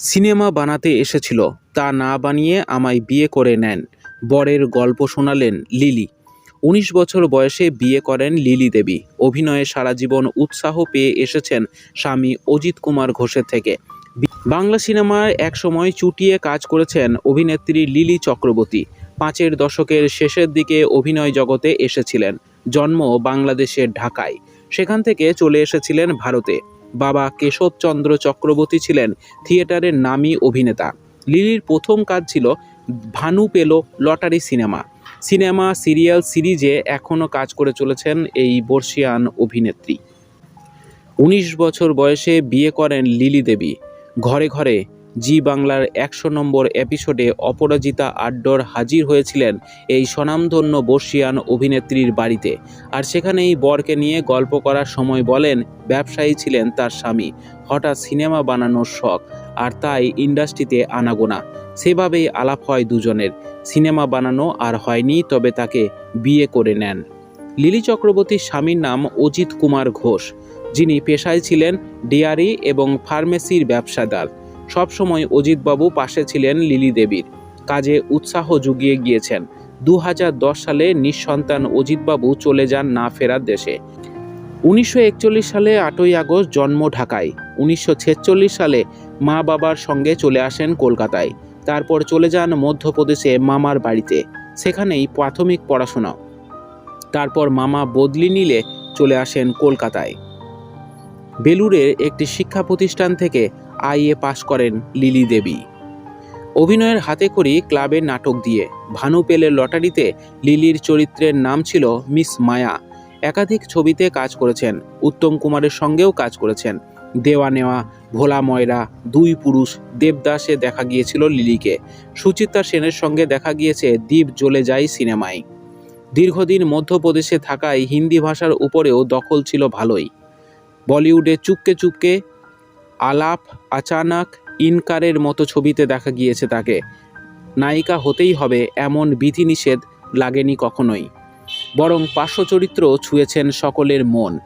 Cinema বানাতে এসেছিল, তা না বানিয়ে আমায় বিয়ে করে নেন, বরের গল্প শোনালেন লিলি। উনিশ বছর বয়সে বিয়ে করেন লিলি দেবী। অভিনয়ে সারা জীবন উৎসাহ পেয়ে এসেছেন স্বামী অজিত কুমার ঘোষের থেকে। বাংলা সিনেমায় একসময় চুটিয়ে কাজ করেছেন অভিনেত্রী লিলি চক্রবর্তী। পাঁচের দশকের শেষের দিকে অভিনয় জগতে এসেছিলেন। জন্ম বাংলাদেশের ঢাকায়। সেখান থেকে চলে এসেছিলেন ভারতে। বাবা কেশবচন্দ্র চক্রবর্তী ছিলেন থিয়েটারের নামী অভিনেতা। লিলির প্রথম কাজ ছিল ভানু পেল লটারি সিনেমা। সিনেমা, সিরিয়াল, সিরিজে এখনও কাজ করে চলেছেন এই বর্ষিয়ান অভিনেত্রী। উনিশ বছর বয়সে বিয়ে করেন লিলি দেবী। ঘরে ঘরে জি বাংলার একশো নম্বর এপিসোডে অপরাজিতা আড্ডর হাজির হয়েছিলেন এই স্বনামধন্য বর্ষিয়ান অভিনেত্রীর বাড়িতে। আর সেখানেই বরকে নিয়ে গল্প করার সময় বলেন, ব্যবসায়ী ছিলেন তার স্বামী। হঠাৎ সিনেমা বানানোর শখ। আর তাই ইন্ডাস্ট্রিতে আনাগোনা। সেভাবেই আলাপ হয় দুজনের। সিনেমা বানানো আর হয়নি, তবে তাকে বিয়ে করে নেন। লিলি চক্রবর্তীর স্বামীর নাম অজিত কুমার ঘোষ, যিনি পেশায় ছিলেন ডেয়ারি এবং ফার্মেসির ব্যবসাদার। সবসময় অজিতবাবু পাশে ছিলেন লিলি দেবীর। কাজে উৎসাহ জুগিয়ে গিয়েছেন। দু হাজার দশ সালে নিঃসন্তান অজিতবাবু চলে যান না ফেরার দেশে। উনিশশো একচল্লিশ সালে আটই আগস্ট জন্ম ঢাকায়। উনিশশো ছেচল্লিশ সালে মা বাবার সঙ্গে চলে আসেন কলকাতায়। তারপর চলে যান মধ্যপ্রদেশে মামার বাড়িতে। সেখানেই প্রাথমিক পড়াশোনা। তারপর মামা বদলি নিলে চলে আসেন কলকাতায়। বেলুরের একটি শিক্ষা প্রতিষ্ঠান থেকে আইএ পাশ করেন লিলি দেবী। অভিনয়ের হাতে করি ক্লাবের নাটক দিয়ে ভানু পেলের লটারিতে লিলির চরিত্রের নাম ছিল মিস মায়া। একাধিক ছবিতে কাজ করেছেন, উত্তম কুমারের সঙ্গেও কাজ করেছেন। দেওয়া নেওয়া, ভোলা ময়রা, দুই পুরুষ, দেবদাসে দেখা গিয়েছিল লিলিকে। সুচিত্রা সেনের সঙ্গে দেখা গিয়েছে দ্বীপ জ্বলে যায় সিনেমায়। দীর্ঘদিন মধ্যপ্রদেশে থাকায় হিন্দি ভাষার উপরেও দখল ছিল ভালোই। বলিউডে চুপকে চুপকে আলাপ আচানাক ইনকারের মতো ছবিতে দেখা গিয়েছে তাকে। নায়িকা হতেই হবে এমন বিধিনিষেধ লাগেনি কখনোই। বরং পার্শ্ব চরিত্র ছুঁয়েছেন সকলের মন।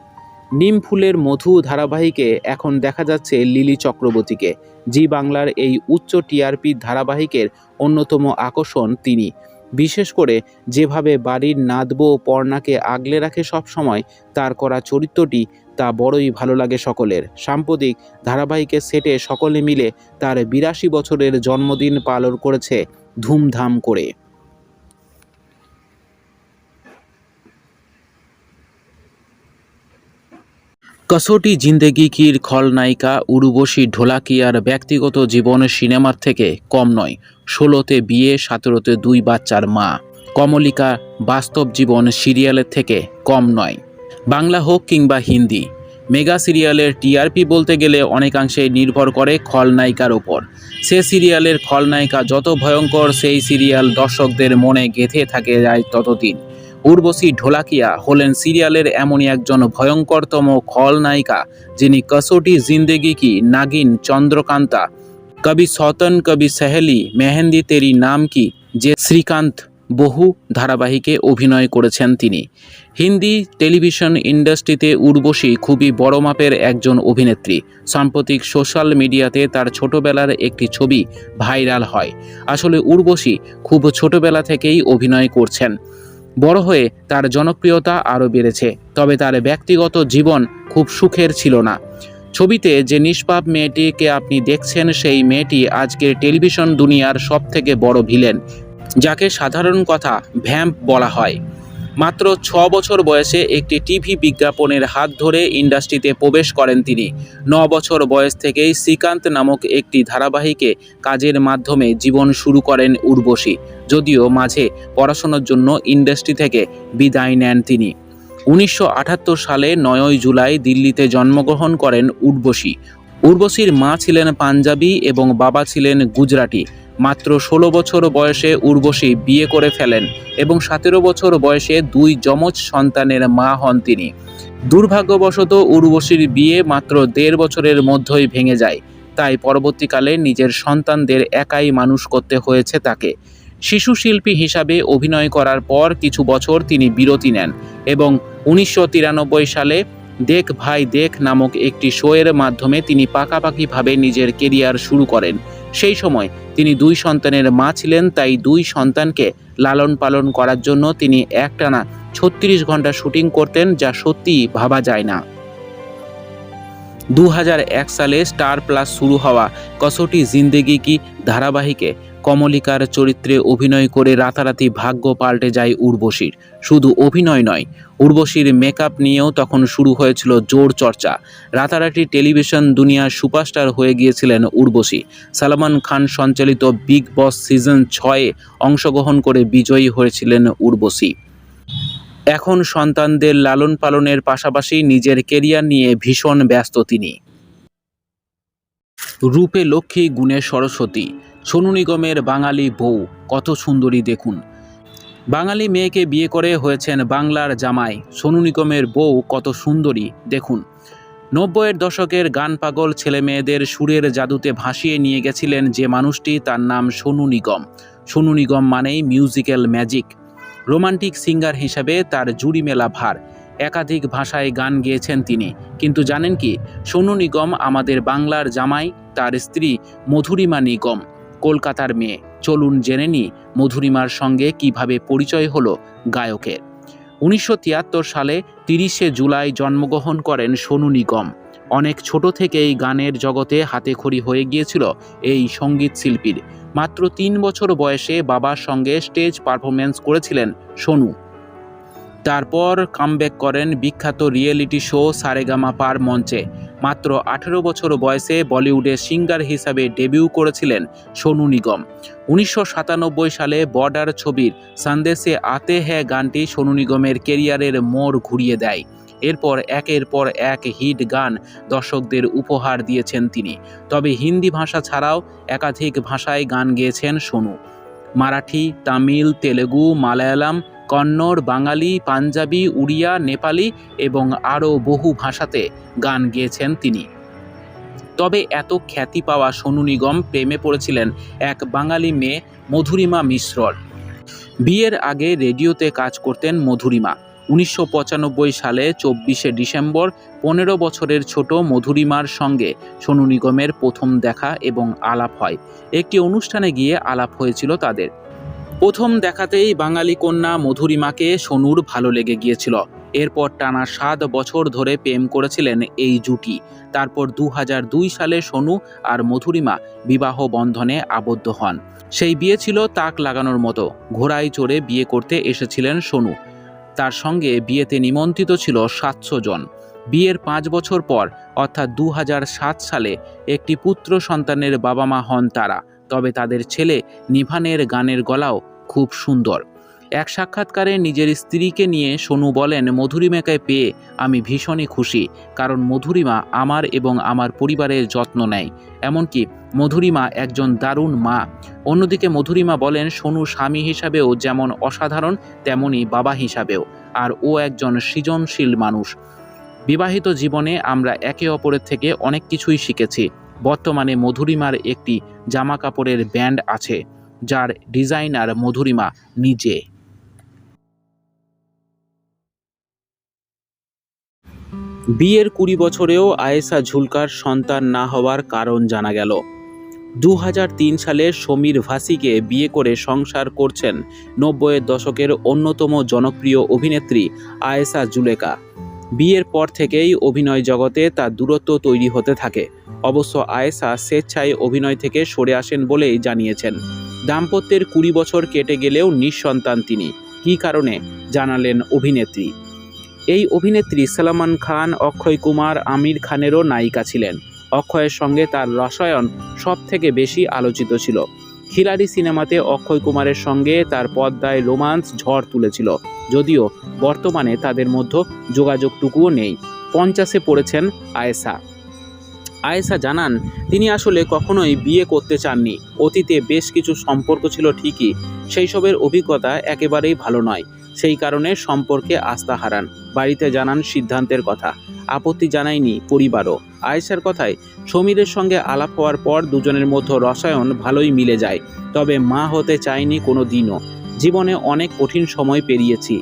নিম ফুলের মধু ধারাবাহিকে এখন দেখা যাচ্ছে লিলি চক্রবর্তীকে। জি বাংলার এই উচ্চ টিআরপি ধারাবাহিকের অন্যতম আকর্ষণ তিনি। বিশেষ করে যেভাবে বাড়ির নাদবো পর্ণাকে আগলে রাখে সব সময়, তার করা চরিত্রটি তা বড়ই ভালো লাগে সকলের। সাম্প্রতিক ধারাবাহিকের সেটে সকলে মিলে তার বিরাশি বছরের জন্মদিন পালন করেছে ধুমধাম করে। কসোটি জিন্দেগি কির খলনায়িকা উর্বশী ঢোলাকিয়ার ব্যক্তিগত জীবন সিনেমার থেকে কম নয়, ষোলোতে বিয়ে, সতেরোতে দুই বাচ্চার মা। কমলিকা বাস্তব জীবন সিরিয়ালের থেকে কম নয়। বাংলা হোক কিংবা হিন্দি, মেগা সিরিয়ালের টিআরপি বলতে গেলে অনেকাংশে নির্ভর করে খলনায়িকার ওপর। সে সিরিয়ালের খলনায়িকা যত ভয়ঙ্কর, সেই সিরিয়াল দর্শকদের মনে গেঁথে থাকে যায় ততদিন। উর্বশী ঢোলাকিয়া হলেন সিরিয়ালের এমনই একজন ভয়ঙ্করতম খলনায়িকা যিনি কসোটি জিন্দেগি কি নাগিন চন্দ্রকান্তা, কবি সতন কবি সেহেলি, মেহেন্দি তেরি নাম কি, যে শ্রীকান্ত বহু ধারাবাহিকে অভিনয় করেছেন তিনি। হিন্দি টেলিভিশন ইন্ডাস্ট্রিতে উর্বশী খুবই বড় মাপের একজন অভিনেত্রী। সাম্প্রতিক সোশ্যাল মিডিয়াতে তার ছোটবেলার একটি ছবি ভাইরাল হয়। আসলে উর্বশী খুব ছোটবেলা থেকেই অভিনয় করছেন। বড় হয়ে তার জনপ্রিয়তা আরও বেড়েছে, তবে তার ব্যক্তিগত জীবন খুব সুখের ছিল না। ছবিতে যে নিষ্পাপ মেয়েটিকে আপনি দেখছেন, সেই মেয়েটি আজকের টেলিভিশন দুনিয়ার সব থেকে বড় ভিলেন, যাকে সাধারণ কথা ভ্যাম্প বলা হয়। মাত্র ছ বছর বয়সে একটি টিভি বিজ্ঞাপনের হাত ধরে ইন্ডাস্ট্রিতে প্রবেশ করেন তিনি। ন বছর বয়স থেকেই শ্রীকান্ত নামক একটি ধারাবাহিকে কাজের মাধ্যমে জীবন শুরু করেন উর্বশী। যদিও মাঝে পড়াশোনার জন্য ইন্ডাস্ট্রি থেকে বিদায় নেন তিনি। উনিশশো আটাত্তর সালে নয়ই জুলাই দিল্লিতে জন্মগ্রহণ করেন উর্বশী। উর্বশীর মা ছিলেন পাঞ্জাবি এবং বাবা ছিলেন গুজরাটি। মাত্র ষোলো বছর বয়সে উর্বশী বিয়ে করে ফেলেন এবং সতেরো বছর বয়সে দুই যমজ সন্তানের মা হন তিনি। দুর্ভাগ্যবশত উর্বশীর বিয়ে মাত্র দেড় বছরের মধ্যেই ভেঙে যায়। তাই পরবর্তীকালে নিজের সন্তানদের একাই মানুষ করতে হয়েছে তাকে। শিশু শিল্পী হিসাবে অভিনয় করার পর কিছু বছর তিনি বিরতি নেন এবং উনিশশো তিরানব্বই সালে দেখ ভাই দেখ নামক একটি শোয়ের মাধ্যমে তিনি পাকাপাকিভাবে নিজের কেরিয়ার শুরু করেন। সেই সময় তিনি দুই সন্তানের মা ছিলেন, তাই দুই সন্তানকে লালন পালন করার জন্য তিনি একটানা ছত্রিশ ঘণ্টা শুটিং করতেন, যা সত্যিই ভাবা যায় না। দু হাজার এক সালে স্টার প্লাস শুরু হওয়া কসোটি জিন্দেগি কি ধারাবাহিকে কমলিকার চরিত্রে অভিনয় করে রাতারাতি ভাগ্য পাল্টে যায় উর্বশীর। শুধু অভিনয় নয়, উর্বশীর মেকআপ নিয়েও তখন শুরু হয়েছিল জোর চর্চা। রাতারাতি টেলিভিশন দুনিয়ার সুপারস্টার হয়ে গিয়েছিলেন উর্বশী। সালমান খান সঞ্চালিত বিগ বস সিজন ছয়ে অংশগ্রহণ করে বিজয়ী হয়েছিলেন উর্বশী। এখন সন্তানদের লালন পালনের পাশাপাশি নিজের কেরিয়ার নিয়ে ভীষণ ব্যস্ত তিনি। রূপে লক্ষ্মী, গুণে সরস্বতী। সোনু নিগমের বাঙালি বউ, কত সুন্দরী দেখুন। বাঙালি মেয়েকে বিয়ে করে হয়েছেন বাংলার জামাই, সোনু নিগমের বউ কত সুন্দরী, দেখুন। নব্বইয়ের দশকের গান পাগল ছেলে মেয়েদের সুরের জাদুতে ভাসিয়ে নিয়ে গেছিলেন যে মানুষটি, তার নাম সোনু নিগম। সোনু নিগম মানেই মিউজিক্যাল ম্যাজিক রোমান্টিক সিঙ্গার হিসাবে তার জুড়ি মেলা ভার। একাধিক ভাষায় গান গেয়েছেন তিনি। কিন্তু জানেন কি, সোনু নিগম আমাদের বাংলার জামাই, তার স্ত্রী মধুরিমা নিগম। কলকাতার মেয়ে। চলুন জেনে নি মধুরিমার সঙ্গে কীভাবে পরিচয় হলো গায়কের। উনিশশো তিয়াত্তর সালে তিরিশে জুলাই জন্মগ্রহণ করেন সোনু নিগম। অনেক ছোট থেকেই গানের জগতে হাতেখড়ি হয়ে গিয়েছিল এই সংগীত শিল্পীর। মাত্র তিন বছর বয়সে বাবার সঙ্গে স্টেজ পারফরমেন্স করেছিলেন সোনু। তারপর কামব্যাক করেন বিখ্যাত রিয়েলিটি শো সারেগামা পার মঞ্চে। মাত্র আঠেরো বছর বয়সে বলিউডে সিঙ্গার হিসাবে ডেবিউ করেছিলেন সোনু নিগম। উনিশশো সাতানব্বই সালে বর্ডার ছবির সন্দেশে আতে হ্যাঁ গানটি সোনু নিগমের কেরিয়ারের মোড় ঘুরিয়ে দেয়। এরপর একের পর এক হিট গান দর্শকদের উপহার দিয়েছেন তিনি। তবে হিন্দি ভাষা ছাড়াও একাধিক ভাষায় গান গেয়েছেন সোনু। মারাঠি, তামিল, তেলেগু, মালায়ালাম কন্নড়, বাঙালি, পাঞ্জাবি, উড়িয়া, নেপালি এবং আরও বহু ভাষাতে গান গেয়েছেন তিনি। তবে এত খ্যাতি পাওয়া সোনু নিগম প্রেমে পড়েছিলেন এক বাঙালি মেয়ে মধুরিমা মিশ্রর। বিয়ের আগে রেডিওতে কাজ করতেন মধুরিমা। উনিশশো পঁচানব্বই সালে চব্বিশে ডিসেম্বর পনেরো বছরের ছোট মধুরিমার সঙ্গে সোনু নিগমের প্রথম দেখা এবং আলাপ হয়। একটি অনুষ্ঠানে গিয়ে আলাপ হয়েছিল তাদের। প্রথম দেখাতেই বাঙালি কন্যা মধুরিমাকে সোনুর ভালো লেগে গিয়েছিল। এরপর টানা সাত বছর ধরে প্রেম করেছিলেন এই জুটি। তারপর দু সালে সোনু আর মধুরিমা বিবাহ বন্ধনে আবদ্ধ হন। সেই বিয়ে ছিল তাক লাগানোর মতো। ঘোড়ায় চড়ে বিয়ে করতে এসেছিলেন সোনু। তার সঙ্গে বিয়েতে নিমন্ত্রিত ছিল সাতশো জন। বিয়ের পাঁচ বছর পর, অর্থাৎ দু হাজার সাত সালে, একটি পুত্র সন্তানের বাবা মা হন তারা। তবে তাদের ছেলে নিভানের গানের গলাও খুব সুন্দর। এক সাক্ষাৎকারে নিজের স্ত্রীকে নিয়ে সোনু বলেন, মধুরিমাকে পেয়ে আমি ভীষণই খুশি, কারণ মধুরিমা আমার এবং আমার পরিবারের যত্ন নেয়। এমনকি মধুরিমা একজন দারুণ মা। অন্যদিকে মধুরিমা বলেন, সোনু স্বামী হিসাবেও যেমন অসাধারণ, তেমনি বাবা হিসাবেও, আর ও একজন সৃজনশীল মানুষ। বিবাহিত জীবনে আমরা একে অপরের থেকে অনেক কিছুই শিখেছি। বর্তমানে মধুরিমার একটি জামা কাপড়ের ব্যান্ড আছে। যার ডিজাইনার মধুরিমা নিজে। বিয়ের কুড়ি বছরেও আয়েশা ঝুলকার সন্তান না হওয়ার কারণ জানা গেল। দু হাজার তিন সালে সমীর ভাসিকে বিয়ে করে সংসার করছেন নব্বইয়ের দশকের অন্যতম জনপ্রিয় অভিনেত্রী আয়েশা জুলেকা বিয়ের পর থেকেই অভিনয় জগতে তার দূরত্ব তৈরি হতে থাকে। অবশ্য আয়েশা স্বেচ্ছায় অভিনয় থেকে সরে আসেন বলেই জানিয়েছেন। দাম্পত্যের কুড়ি বছর কেটে গেলেও নিঃসন্তান তিনি। কী কারণে? জানালেন অভিনেত্রী। এই অভিনেত্রী সালমান খান, অক্ষয় কুমার, আমির খানেরও নায়িকা ছিলেন। অক্ষয়ের সঙ্গে তার রসায়ন সব থেকে বেশি আলোচিত ছিল। খিলাড়ি সিনেমাতে অক্ষয় কুমারের সঙ্গে তার পদ্মায় রোমান্স ঝড় তুলেছিল। যদিও বর্তমানে তাদের মধ্যে যোগাযোগটুকুও নেই। পঞ্চাশে পড়েছেন আয়েশা। আয়েশা জানান, তিনি আসলে কখনোই বিয়ে করতে চাননি। অতীতে বেশ কিছু সম্পর্ক ছিল ঠিকই। সেই সবের অভিজ্ঞতা একেবারেই ভালো নয়। সেই কারণে সম্পর্কে আস্থা হারান। বাড়িতে জানান সিদ্ধান্তের কথা। আপত্তি জানায়নি পরিবারও। আয়েশার কথায়, সমীরের সঙ্গে আলাপ হওয়ার পর দুজনের মধ্যে রসায়ন ভালোই মিলে যায়। তবে মা হতে চায়নি কোনো দিনও। জীবনে অনেক কঠিন সময় পেরিয়েছি।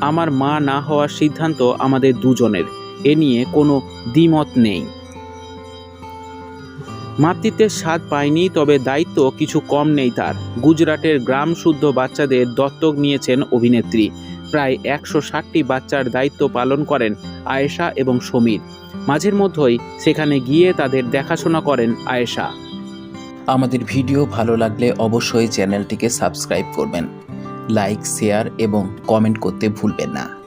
আমার মা না হওয়ার সিদ্ধান্ত আমাদের দুজনের। এ নিয়ে কোনো দ্বিমত নেই। মাতৃত্বের স্বাদ পায়নি, তবে দায়িত্ব কিছু কম নেই তার। গুজরাটের গ্রাম শুদ্ধ বাচ্চাদের দত্তক নিয়েছেন অভিনেত্রী। প্রায় একশো ষাটটি বাচ্চার দায়িত্ব পালন করেন আয়েশা এবং সমীর। মাঝের মধ্যেই সেখানে গিয়ে তাদের দেখাশোনা করেন আয়েশা। আমাদের ভিডিও ভালো লাগলে অবশ্যই চ্যানেলটিকে সাবস্ক্রাইব করবেন। লাইক, শেয়ার এবং কমেন্ট করতে ভুলবেন না।